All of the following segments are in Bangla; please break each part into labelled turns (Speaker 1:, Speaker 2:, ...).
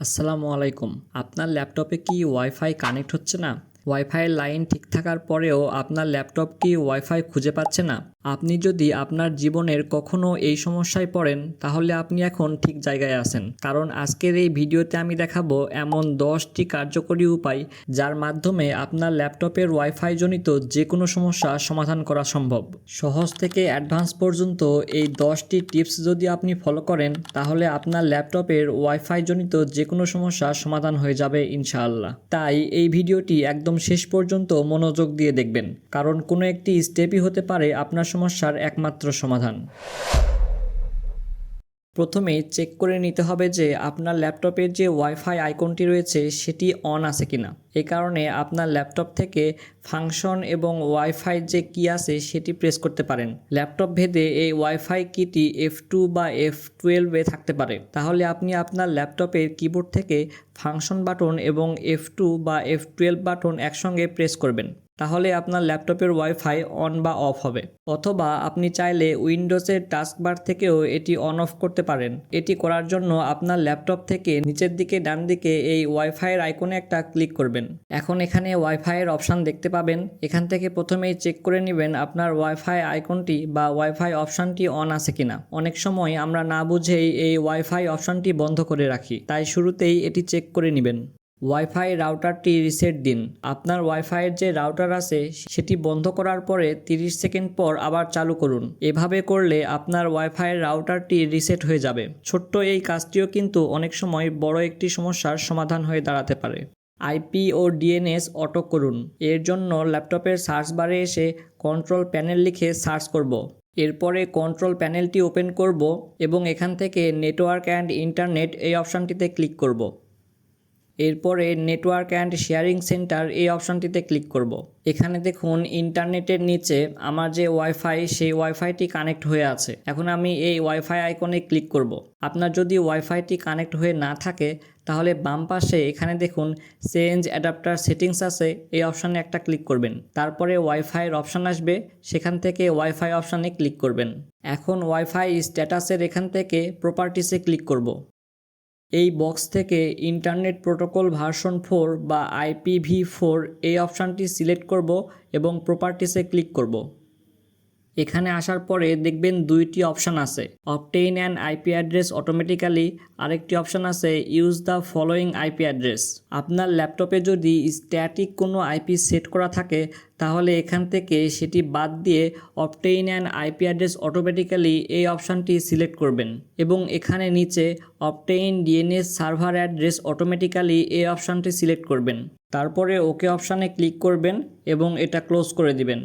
Speaker 1: আসসালামু আলাইকুম। আপনার ল্যাপটপে কি ওয়াইফাই কানেক্ট হচ্ছে না? ওয়াইফাই লাইন ঠিক থাকার পরেও আপনার ল্যাপটপ কি ওয়াইফাই খুঁজে পাচ্ছে না? আপনি যদি আপনার জীবনের কখনো এই সমস্যায় পড়েন, তাহলে আপনি এখন ঠিক জায়গায় আছেন। কারণ আজকের এই ভিডিওতে আমি দেখাবো এমন দশটি কার্যকরী উপায় যার মাধ্যমে আপনার ল্যাপটপের ওয়াইফাই জনিত যে কোনো সমস্যা সমাধান করা সম্ভব। সহজ থেকে অ্যাডভান্স পর্যন্ত এই দশটি টিপস যদি আপনি ফলো করেন, তাহলে আপনার ল্যাপটপের ওয়াইফাই জনিত যে কোনো সমস্যা সমাধান হয়ে যাবে ইনশাআল্লাহ। তাই এই ভিডিওটি একদম শেষ পর্যন্ত মনোযোগ দিয়ে দেখবেন। কারণ কোনো একটি স্টেপই হতে পারে আপনার সমস্যার একমাত্র সমাধান। প্রথমে চেক করে নিতে হবে যে আপনার ল্যাপটপের যে ওয়াইফাই আইকনটি রয়েছে, সেটি অন আছে কিনা। এ কারণে আপনার ল্যাপটপ থেকে ফাংশন এবং ওয়াইফাই যে কি আছে, সেটি প্রেস করতে পারেন। ল্যাপটপ ভেদে এই ওয়াইফাই কিটি এফ টু বা এফ টুয়েলভে থাকতে পারে। তাহলে আপনি আপনার ল্যাপটপের কিবোর্ড থেকে ফাংশন বাটন এবং এফ টু বা এফ টুয়েলভ বাটন একসঙ্গে প্রেস করবেন। তাহলে আপনার ল্যাপটপের ওয়াইফাই অন বা অফ হবে। অথবা আপনি চাইলে উইন্ডোজের টাস্কবার থেকেও এটি অন অফ করতে পারেন। এটি করার জন্য আপনার ল্যাপটপ থেকে নিচের দিকে ডান দিকে এই ওয়াইফাইয়ের আইকনে একটা ক্লিক করবেন। এখন এখানে ওয়াইফাইয়ের অপশান দেখতে পাবেন। এখান থেকে প্রথমেই চেক করে নেবেন আপনার ওয়াইফাই আইকনটি বা ওয়াইফাই অপশানটি অন আছে কিনা। অনেক সময় আমরা না বুঝেই এই ওয়াইফাই অপশানটি বন্ধ করে রাখি। তাই শুরুতেই এটি চেক করে নেবেন। ওয়াইফাই রাউটারটি রিসেট দিন। আপনার ওয়াইফাইয়ের যে রাউটার আছে, সেটি বন্ধ করার পরে 30 সেকেন্ড পর আবার চালু করুন। এভাবে করলে আপনার ওয়াইফাইয়ের রাউটারটি রিসেট হয়ে যাবে। ছোট্ট এই কাজটিও কিন্তু অনেক সময় বড় একটি সমস্যার সমাধান হয়ে দাঁড়াতে পারে। আইপি ও ডিএনএস অটো করুন। এর জন্য ল্যাপটপের সার্চ বারে এসে কন্ট্রোল প্যানেল লিখে সার্চ করব। এরপরে কন্ট্রোল প্যানেলটি ওপেন করব এবং এখান থেকে নেটওয়ার্ক অ্যান্ড ইন্টারনেট এই অপশানটিতে ক্লিক করব। এরপরে নেটওয়ার্ক অ্যান্ড শেয়ারিং সেন্টার এই অপশানটিতে ক্লিক করব। এখানে দেখুন ইন্টারনেটের নিচে আমার যে ওয়াইফাই সেই ওয়াইফাইটি কানেক্ট হয়ে আছে এখন আমি এই ওয়াইফাই আইকনে ক্লিক করব। আপনার যদি ওয়াইফাইটি কানেক্ট হয়ে না থাকে, তাহলে বাম পাশে এখানে দেখুন চেঞ্জ অ্যাডাপ্টার সেটিংস আছে, এই অপশানে একটা ক্লিক করবেন তারপরে ওয়াইফাইয়ের অপশান আসবে, সেখান থেকে ওয়াইফাই অপশানে ক্লিক করবেন এখন ওয়াইফাই স্ট্যাটাসের এখান থেকে প্রপার্টিসে ক্লিক করব। এই বক্স থেকে ইন্টারনেট প্রোটোকল ভার্সন ফোর বা আইপিভি ফোর এই অপশানটি সিলেক্ট করব এবং প্রপার্টিসে ক্লিক করব। এখানে আসার পরে দেখবেন দুইটি অপশান আছে। Obtain and IP address automatically আরেকটি অপশান আছে use the following IP address আপনার ল্যাপটপে যদি স্ট্যাটিক কোনো আইপি সেট করা থাকে, তাহলে এখান থেকে সেটি বাদ দিয়ে obtain and IP address automatically এই অপশানটি সিলেক্ট করবেন। এবং এখানে নিচে obtain DNS server address automatically এই অপশানটি সিলেক্ট করবেন। তারপরে ওকে অপশানে ক্লিক করবেন এবং এটা ক্লোজ করে দিবেন।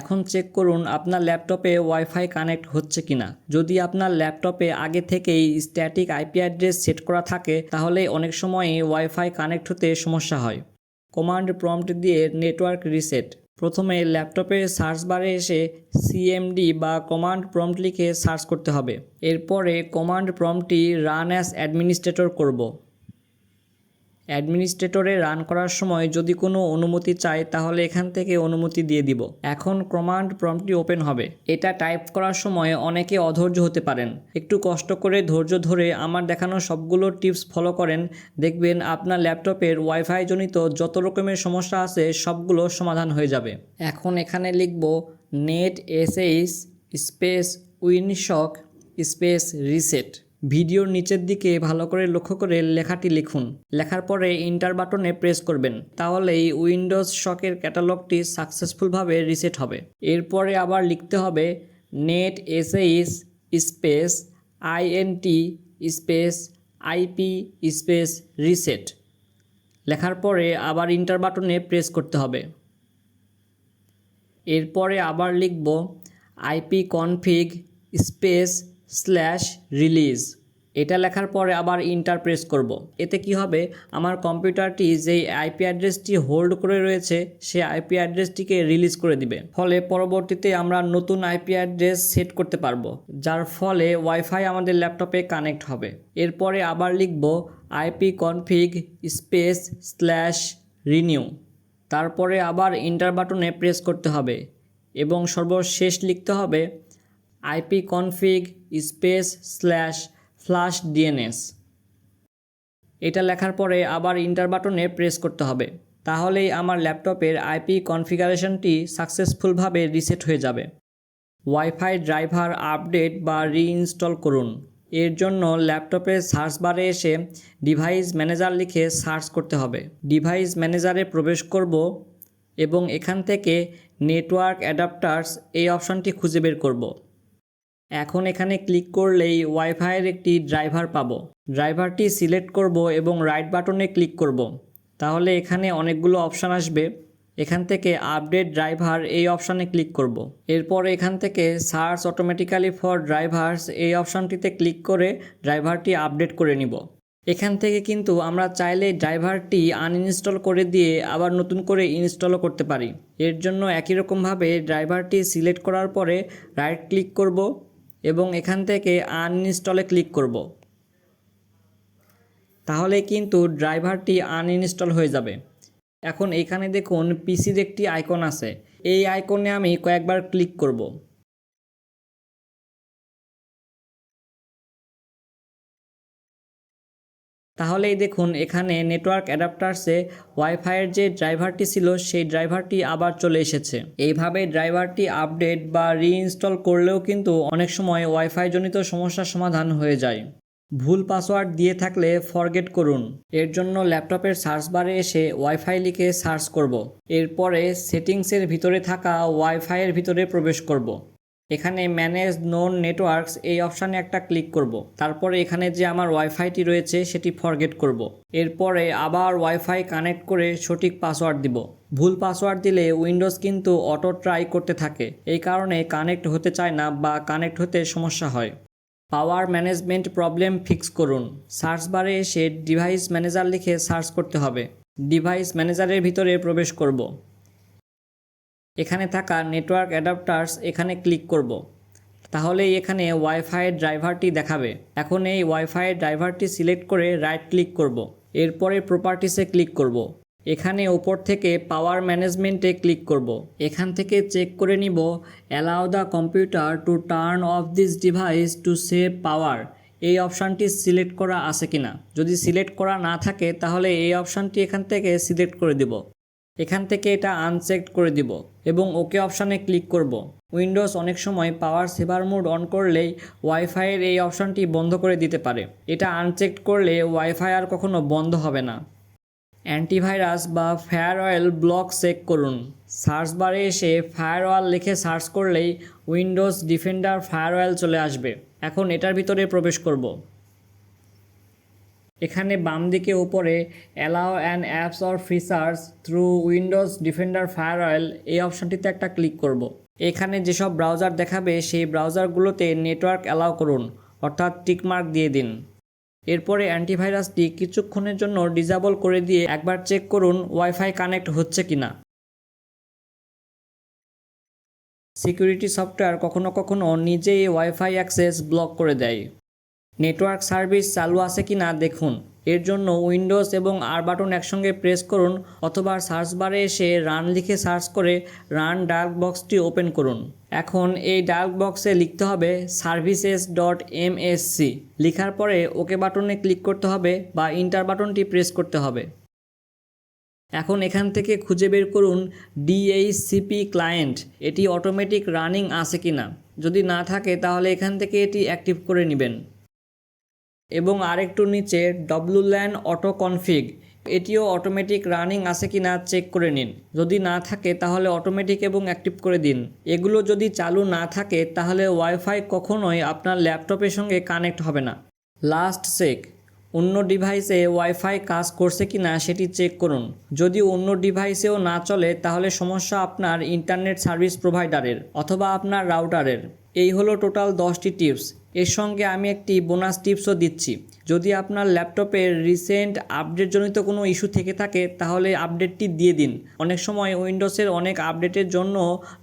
Speaker 1: এখন চেক করুন আপনার ল্যাপটপে ওয়াইফাই কানেক্ট হচ্ছে কিনা। যদি আপনার ল্যাপটপে আগে থেকেই স্ট্যাটিক আইপি অ্যাড্রেস সেট করা থাকে, তাহলে অনেক সময় ওয়াইফাই কানেক্ট হতে সমস্যা হয়। কমান্ড প্রম্পট দিয়ে নেটওয়ার্ক রিসেট প্রথমে ল্যাপটপের সার্চ বারে এসে সিএমডি বা কমান্ড প্রম্পট লিখে সার্চ করতে হবে। এরপরে কমান্ড প্রম্পটটি রান অ্যাস অ্যাডমিনিস্ট্রেটর করব। অ্যাডমিনিস্ট্রেটরে রান করার সময় যদি কোনো অনুমতি চাই তাহলে এখান থেকে অনুমতি দিয়ে দিব। এখন কমান্ড প্রম্পটটি ওপেন হবে। এটা টাইপ করার সময় অনেকে অধৈর্য হতে পারেন। একটু কষ্ট করে ধৈর্য ধরে আমার দেখানো সবগুলো টিপস ফলো করেন। দেখবেন আপনার ল্যাপটপের ওয়াইফাই জনিত যত রকমের সমস্যা আছে সবগুলো সমাধান হয়ে যাবে। এখন এখানে লিখব net SH space winsock space reset. ভিডিওর নিচের দিকে ভালো করে লক্ষ্য করে লেখাটি লিখুন। লেখার পরে ইন্টার বাটনে প্রেস করবেন। তাহলেই উইন্ডোজ শকের ক্যাটালগটি সাকসেসফুলভাবে রিসেট হবে। এরপরে আবার লিখতে হবে net SH space INT space IP space reset. লেখার পরে আবার ইন্টার বাটনে প্রেস করতে হবে। এরপরে আবার লিখব IP config space slash release. এটা লেখার পরে আবার ইন্টার প্রেস করব। এতে কি হবে? আমার কম্পিউটারটি যেই আইপি অ্যাড্রেসটি হোল্ড করে রয়েছে, সে আইপি অ্যাড্রেসটিকে রিলিজ করে দিবে। ফলে পরবর্তীতে আমরা নতুন আইপি অ্যাড্রেস সেট করতে পারব, যার ফলে ওয়াইফাই আমাদের ল্যাপটপে কানেক্ট হবে। এরপরে আবার লিখব IP config space slash renew তারপরে আবার ইন্টার বাটনে প্রেস করতে হবে এবং সর্বশেষ লিখতে হবে IP config space slash flush DNS. এটা লেখার পরে আবার ইন্টার বাটনে প্রেস করতে হবে। তাহলেই আমার ল্যাপটপের আইপি কনফিগারেশনটি সাকসেসফুলভাবে রিসেট হয়ে যাবে। ওয়াইফাই ড্রাইভার আপডেট বা রিইনস্টল করুন। এর জন্য ল্যাপটপের সার্চ বারে এসে ডিভাইস ম্যানেজার লিখে সার্চ করতে হবে। ডিভাইস ম্যানেজারে প্রবেশ করব এবং এখান থেকে নেটওয়ার্ক অ্যাডাপ্টার্স এই অপশানটি খুঁজে বের করব। এখন এখানে ক্লিক করলেই ওয়াইফাইয়ের একটি ড্রাইভার পাবো। ড্রাইভারটি সিলেক্ট করব এবং রাইট বাটনে ক্লিক করব। তাহলে এখানে অনেকগুলো অপশান আসবে। এখান থেকে আপডেট ড্রাইভার এই অপশানে ক্লিক করব। এরপর এখান থেকে সার্চ অটোমেটিক্যালি ফর ড্রাইভার্স এই অপশানটিতে ক্লিক করে ড্রাইভারটি আপডেট করে নিব। এখান থেকে কিন্তু আমরা চাইলে ড্রাইভারটি আনইনস্টল করে দিয়ে আবার নতুন করে ইনস্টলও করতে পারি। এর জন্য একই রকমভাবে ড্রাইভারটি সিলেক্ট করার পরে রাইট ক্লিক করব। এবং এখান থেকে আনইনস্টলে ক্লিক করব। তাহলে কিন্তু ড্রাইভারটি আনইনস্টল হয়ে যাবে। এখন এখানে দেখুন পিসির একটি আইকন আছে। এই আইকনে আমি কয়েকবার ক্লিক করব। তাহলেই দেখুন, এখানে নেটওয়ার্ক অ্যাডাপ্টার্সে ওয়াইফাইয়ের যে ড্রাইভারটি ছিল, সেই ড্রাইভারটি আবার চলে এসেছে এইভাবে ড্রাইভারটি আপডেট বা রিইনস্টল করলেও কিন্তু অনেক সময় ওয়াইফাই জনিত সমস্যার সমাধান হয়ে যায় ভুল পাসওয়ার্ড দিয়ে থাকলে ফরগেট করুন এর জন্য ল্যাপটপের সার্চ বারে এসে ওয়াইফাই লিখে সার্চ করব। এরপরে সেটিংসের ভিতরে থাকা ওয়াইফাইয়ের ভিতরে প্রবেশ করব। এখানে ম্যানেজ নোন নেটওয়ার্কস এই অপশানে একটা ক্লিক করব। তারপরে এখানে যে আমার ওয়াইফাইটি রয়েছে, সেটি ফরগেট করব। এরপরে আবার ওয়াইফাই কানেক্ট করে সঠিক পাসওয়ার্ড দিব। ভুল পাসওয়ার্ড দিলে উইন্ডোজ কিন্তু অটো ট্রাই করতে থাকে। এই কারণে কানেক্ট হতে চায় না বা কানেক্ট হতে সমস্যা হয়। পাওয়ার ম্যানেজমেন্ট প্রবলেম ফিক্স করুন। সার্চ বারে এসে ডিভাইস ম্যানেজার লিখে সার্চ করতে হবে। ডিভাইস ম্যানেজারের ভিতরে প্রবেশ করব। এখানে থাকা নেটওয়ার্ক অ্যাডাপ্টার্স এখানে ক্লিক করব। তাহলে এখানে ওয়াইফাই ড্রাইভারটি দেখাবে। এখন এই ওয়াইফাইয়ের ড্রাইভারটি সিলেক্ট করে রাইট ক্লিক করব। এরপরে প্রপার্টিসে ক্লিক করব। এখানে ওপর থেকে পাওয়ার ম্যানেজমেন্টে ক্লিক করব। এখান থেকে চেক করে নিব, allow the computer to turn off this device to save power. এই অপশানটি সিলেক্ট করা আছে কিনা? যদি সিলেক্ট করা না থাকে, তাহলে এই অপশানটি এখান থেকে সিলেক্ট করে দিব। এখান থেকে এটা আনচেকড করে দিব এবং ওকে অপশানে ক্লিক করব। উইন্ডোজ অনেক সময় পাওয়ার সেভার মোড অন করলেই ওয়াইফাইয়ের এই অপশানটি বন্ধ করে দিতে পারে। এটা আনচেকড করলে ওয়াইফাই আর কখনো বন্ধ হবে না। অ্যান্টিভাইরাস বা ফায়ার অয়েল ব্লক চেক করুন। সার্চ বারে এসে ফায়ার অয়েল লিখে সার্চ করলেই উইন্ডোজ ডিফেন্ডার ফায়ার অয়েল চলে আসবে। এখন এটার ভিতরে প্রবেশ করব। এখানে বাম দিকে উপরে allow an apps or features through Windows Defender firewall এই অপশানটিতে একটা ক্লিক করব। এখানে যেসব ব্রাউজার দেখাবে, সেই ব্রাউজারগুলোতে নেটওয়ার্ক অ্যালাউ করুন, অর্থাৎ টিকমার্ক দিয়ে দিন। এরপরে অ্যান্টিভাইরাসটি কিছুক্ষণের জন্য ডিজাবল করে দিয়ে একবার চেক করুন ওয়াইফাই কানেক্ট হচ্ছে কিনা। সিকিউরিটি সফটওয়্যার কখনো কখনো নিজেই ওয়াইফাই অ্যাক্সেস ব্লক করে দেয়। নেটওয়ার্ক সার্ভিস চালু আছে কি না দেখুন। এর জন্য উইন্ডোজ এবং আর বাটন একসঙ্গে প্রেস করুন অথবা সার্চ বারে এসে রান লিখে সার্চ করে রান ডার্ক বক্সটি ওপেন করুন। এখন এই ডার্ক বক্সে লিখতে হবে সার্ভিসেস ডট এমএসসি লেখার পরে ওকে বাটনে ক্লিক করতে হবে বা ইন্টার বাটনটি প্রেস করতে হবে। এখন এখান থেকে খুঁজে বের করুন ডিএইচসিপি ক্লায়েন্ট এটি অটোমেটিক রানিং আছে কি না। যদি না থাকে তাহলে এখান থেকে এটি অ্যাক্টিভ করে নেবেন। এবং আরেকটু নিচে ডব্লু ল্যান অটো কনফিগ এটিও অটোমেটিক রানিং আছে কি না চেক করে নিন। যদি না থাকে, তাহলে অটোমেটিক এবং অ্যাক্টিভ করে দিন। এগুলো যদি চালু না থাকে, তাহলে ওয়াইফাই কখনোই আপনার ল্যাপটপের সঙ্গে কানেক্ট হবে না। লাস্ট চেক, অন্য ডিভাইসে ওয়াইফাই কাজ করছে কি না সেটি চেক করুন। যদি অন্য ডিভাইসেও না চলে, তাহলে সমস্যা আপনার ইন্টারনেট সার্ভিস প্রোভাইডারের অথবা আপনার রাউটারের। এই হলো টোটাল দশটি টিপস। এর সঙ্গে আমি একটি বোনাস টিপসও দিচ্ছি। যদি আপনার ল্যাপটপের রিসেন্ট আপডেটজনিত কোনো ইস্যু থেকে থাকে, তাহলে আপডেটটি দিয়ে দিন। অনেক সময় উইন্ডোজের অনেক আপডেটের জন্য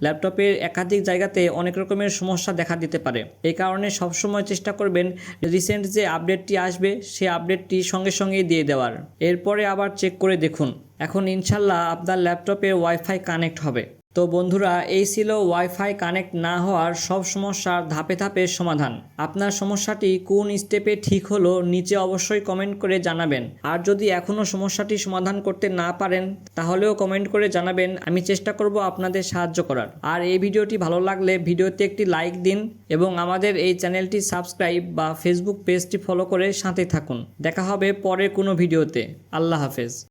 Speaker 1: ল্যাপটপের একাধিক জায়গাতে অনেক রকমের সমস্যা দেখা দিতে পারে। এই কারণে সবসময় চেষ্টা করবেন রিসেন্ট যে আপডেটটি আসবে, সে আপডেটটি সঙ্গে সঙ্গেই দিয়ে দেওয়ার। এরপরে আবার চেক করে দেখুন। এখন ইনশাল্লাহ আপনার ল্যাপটপে ওয়াইফাই কানেক্ট হবে। তো বন্ধুরা, এই ছিল ওয়াইফাই কানেক্ট না হওয়ার সব সমস্যার ধাপে ধাপে সমাধান। আপনার সমস্যাটি কোন স্টেপে ঠিক হলো, নিচে অবশ্যই কমেন্ট করে জানাবেন। আর যদি এখনও সমস্যাটি সমাধান করতে না পারেন, তাহলেও কমেন্ট করে জানাবেন, আমি চেষ্টা করব আপনাদের সাহায্য করার। আর এই ভিডিওটি ভালো লাগলে ভিডিওতে একটি লাইক দিন এবং আমাদের এই চ্যানেলটি সাবস্ক্রাইব বা ফেসবুক পেজটি ফলো করে সাথে থাকুন। দেখা হবে পরের কোনো ভিডিওতে। আল্লাহ হাফেজ।